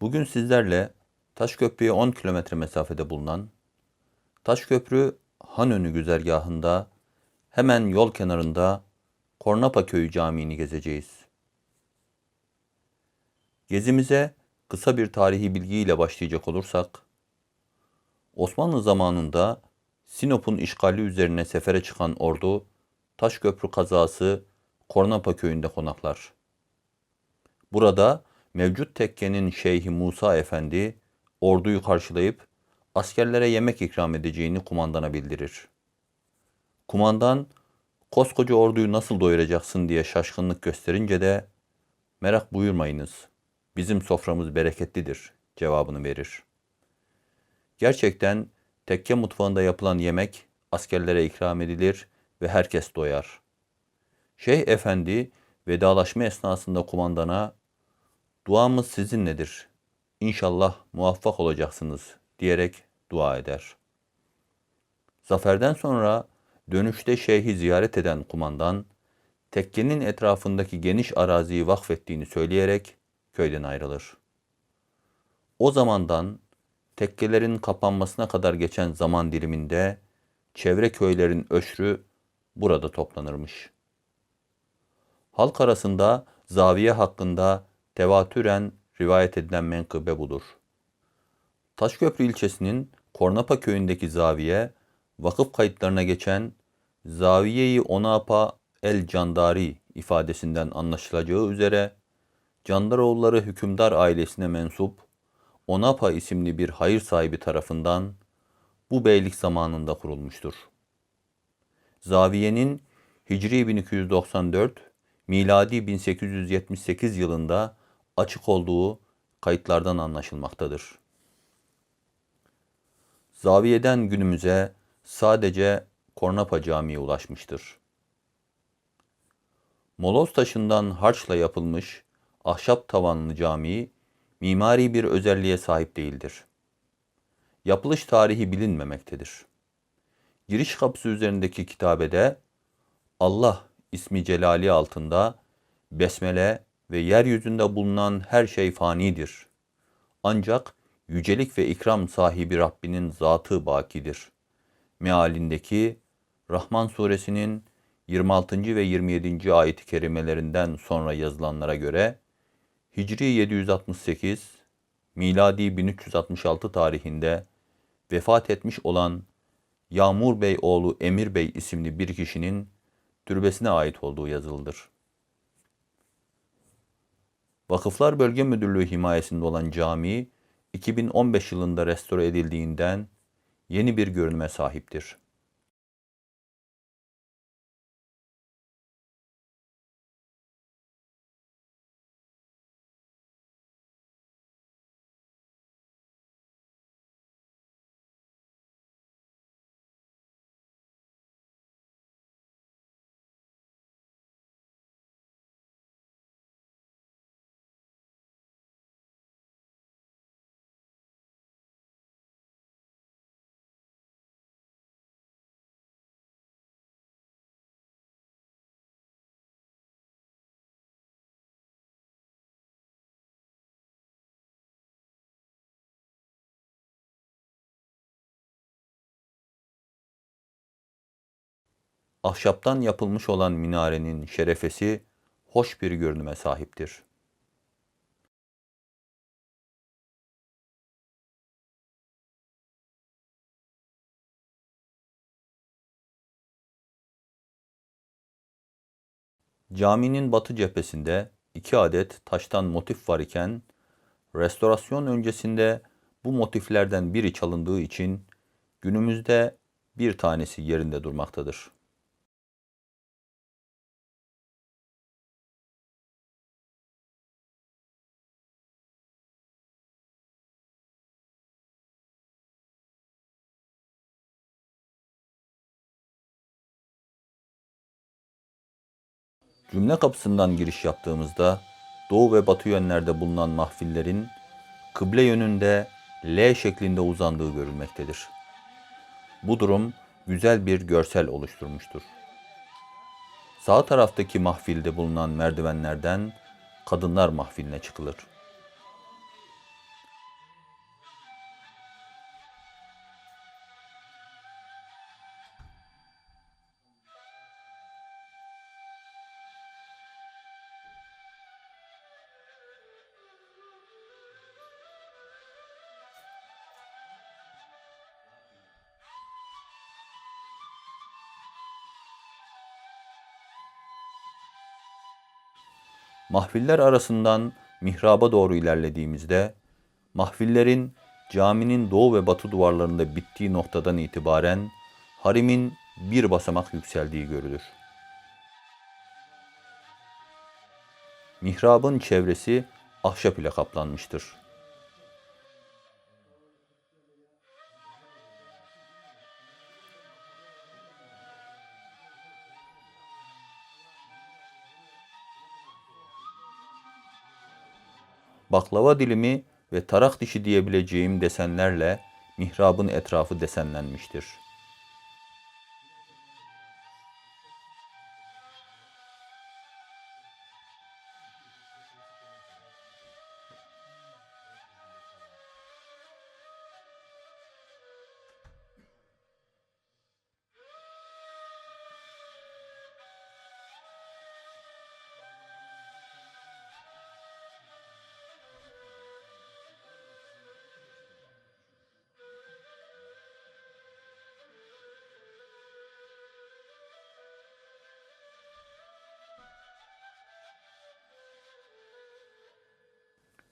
Bugün sizlerle Taşköprü'ye 10 kilometre mesafede bulunan Taşköprü Hanönü güzergahında hemen yol kenarında Kornapa Köyü Camii'ni gezeceğiz. Gezimize kısa bir tarihi bilgiyle başlayacak olursak, Osmanlı zamanında Sinop'un işgali üzerine sefere çıkan ordu Taşköprü kazası Kornapa köyünde konaklar. Burada mevcut tekkenin Şeyhi Musa Efendi orduyu karşılayıp askerlere yemek ikram edeceğini kumandana bildirir. Kumandan koskoca orduyu nasıl doyuracaksın diye şaşkınlık gösterince de merak buyurmayınız bizim soframız bereketlidir cevabını verir. Gerçekten tekke mutfağında yapılan yemek askerlere ikram edilir ve herkes doyar. Şeyh Efendi vedalaşma esnasında kumandana duamız sizinledir. İnşallah muvaffak olacaksınız diyerek dua eder. Zaferden sonra dönüşte şeyhi ziyaret eden kumandan tekkenin etrafındaki geniş araziyi vakfettiğini söyleyerek köyden ayrılır. O zamandan tekkelerin kapanmasına kadar geçen zaman diliminde çevre köylerin öşrü burada toplanırmış. Halk arasında zaviye hakkında tevatüren rivayet edilen menkıbe budur. Taşköprü ilçesinin Kornapa köyündeki zaviye, vakıf kayıtlarına geçen Zaviye-i Onapa el Candari ifadesinden anlaşılacağı üzere Candaroğulları hükümdar ailesine mensup Onapa isimli bir hayır sahibi tarafından bu beylik zamanında kurulmuştur. Zaviyenin Hicri 1294, miladi 1878 yılında açık olduğu kayıtlardan anlaşılmaktadır. Zaviyeden günümüze sadece Kornapa Camii ulaşmıştır. Moloz taşından harçla yapılmış ahşap tavanlı cami mimari bir özelliğe sahip değildir. Yapılış tarihi bilinmemektedir. Giriş kapısı üzerindeki kitabede Allah ismi celali altında besmele ve yeryüzünde bulunan her şey fanidir. Ancak yücelik ve ikram sahibi Rabbinin zatı bakidir. Mealindeki Rahman suresinin 26. ve 27. ayet-i kerimelerinden sonra yazılanlara göre Hicri 768, miladi 1366 tarihinde vefat etmiş olan Yağmur Bey oğlu Emir Bey isimli bir kişinin türbesine ait olduğu yazılıdır. Vakıflar Bölge Müdürlüğü himayesinde olan cami 2015 yılında restore edildiğinden yeni bir görünüme sahiptir. Ahşaptan yapılmış olan minarenin şerefesi hoş bir görünüme sahiptir. Caminin batı cephesinde iki adet taştan motif var iken, restorasyon öncesinde bu motiflerden biri çalındığı için günümüzde bir tanesi yerinde durmaktadır. Cümle kapısından giriş yaptığımızda doğu ve batı yönlerde bulunan mahfillerin kıble yönünde L şeklinde uzandığı görülmektedir. Bu durum güzel bir görsel oluşturmuştur. Sağ taraftaki mahfilde bulunan merdivenlerden kadınlar mahfiline çıkılır. Mahfiller arasından mihraba doğru ilerlediğimizde, mahfillerin caminin doğu ve batı duvarlarında bittiği noktadan itibaren harimin bir basamak yükseldiği görülür. Mihrabın çevresi ahşap ile kaplanmıştır. Baklava dilimi ve tarak dişi diyebileceğim desenlerle mihrabın etrafı desenlenmiştir.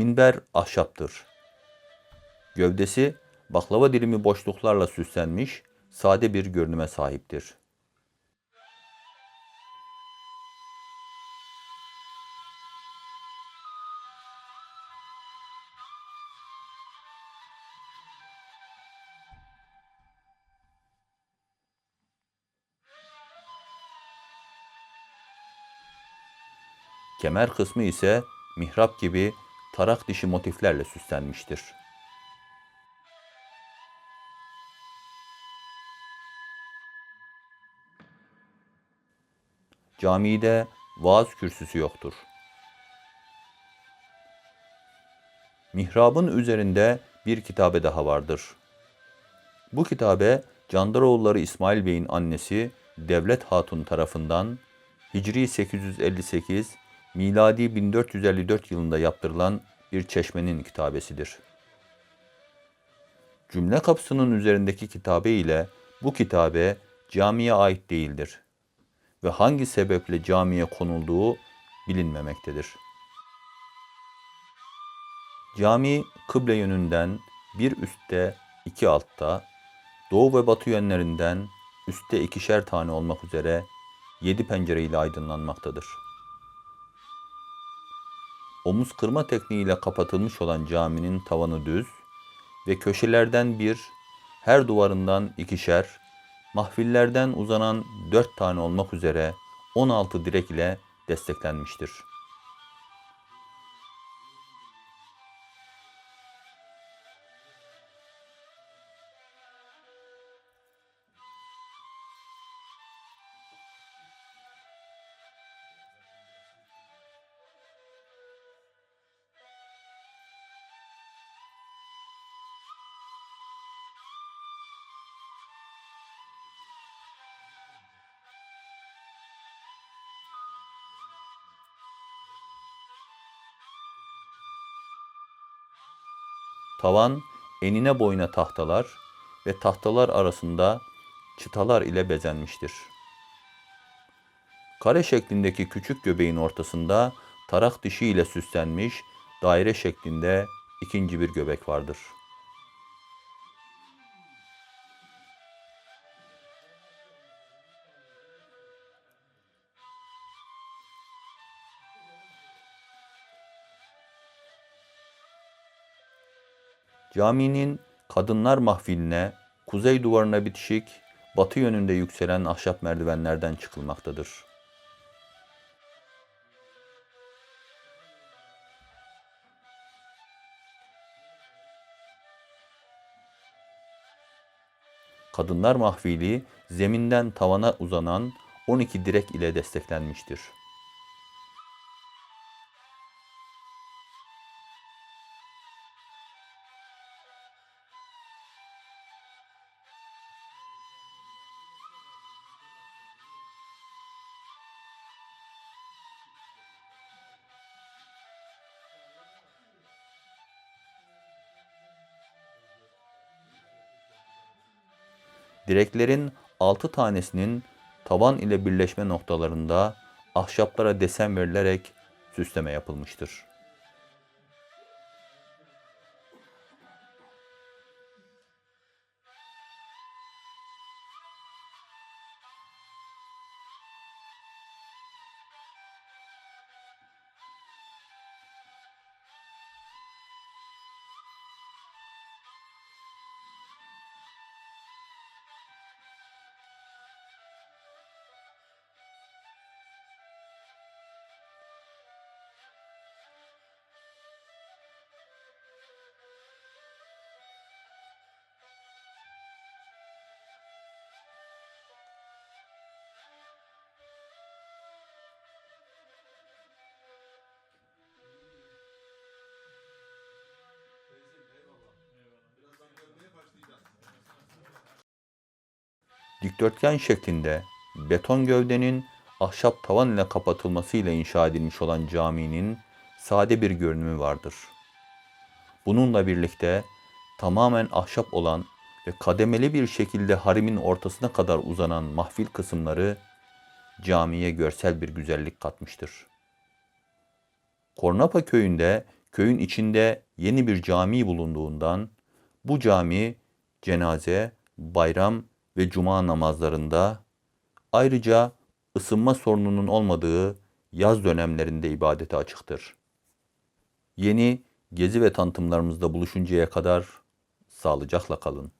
Minber ahşaptır. Gövdesi baklava dilimi boşluklarla süslenmiş, sade bir görünüme sahiptir. Kemer kısmı ise mihrap gibi tarak dişi motiflerle süslenmiştir. Camide vaaz kürsüsü yoktur. Mihrabın üzerinde bir kitabe daha vardır. Bu kitabe Candaroğulları İsmail Bey'in annesi Devlet Hatun tarafından Hicri 858 miladi 1454 yılında yaptırılan bir çeşmenin kitabesidir. Cümle kapısının üzerindeki kitabe ile bu kitabe camiye ait değildir ve hangi sebeple camiye konulduğu bilinmemektedir. Cami kıble yönünden bir üstte iki altta, doğu ve batı yönlerinden üstte ikişer tane olmak üzere yedi pencere ile aydınlanmaktadır. Omuz kırma tekniğiyle kapatılmış olan caminin tavanı düz ve köşelerden bir, her duvarından ikişer, mahfillerden uzanan dört tane olmak üzere 16 direk ile desteklenmiştir. Tavan enine boyuna tahtalar ve tahtalar arasında çıtalar ile bezenmiştir. Kare şeklindeki küçük göbeğin ortasında tarak dişi ile süslenmiş daire şeklinde ikinci bir göbek vardır. Caminin kadınlar mahfiline kuzey duvarına bitişik, batı yönünde yükselen ahşap merdivenlerden çıkılmaktadır. Kadınlar mahfili zeminden tavana uzanan 12 direk ile desteklenmiştir. Direklerin altı tanesinin tavan ile birleşme noktalarında ahşaplara desen verilerek süsleme yapılmıştır. Dikdörtgen şeklinde beton gövdenin ahşap tavan ile kapatılmasıyla inşa edilmiş olan caminin sade bir görünümü vardır. Bununla birlikte tamamen ahşap olan ve kademeli bir şekilde harimin ortasına kadar uzanan mahfil kısımları camiye görsel bir güzellik katmıştır. Kornapa köyünde köyün içinde yeni bir cami bulunduğundan bu cami cenaze, bayram ve cuma namazlarında ayrıca ısınma sorununun olmadığı yaz dönemlerinde ibadete açıktır. Yeni gezi ve tanıtımlarımızda buluşuncaya kadar sağlıcakla kalın.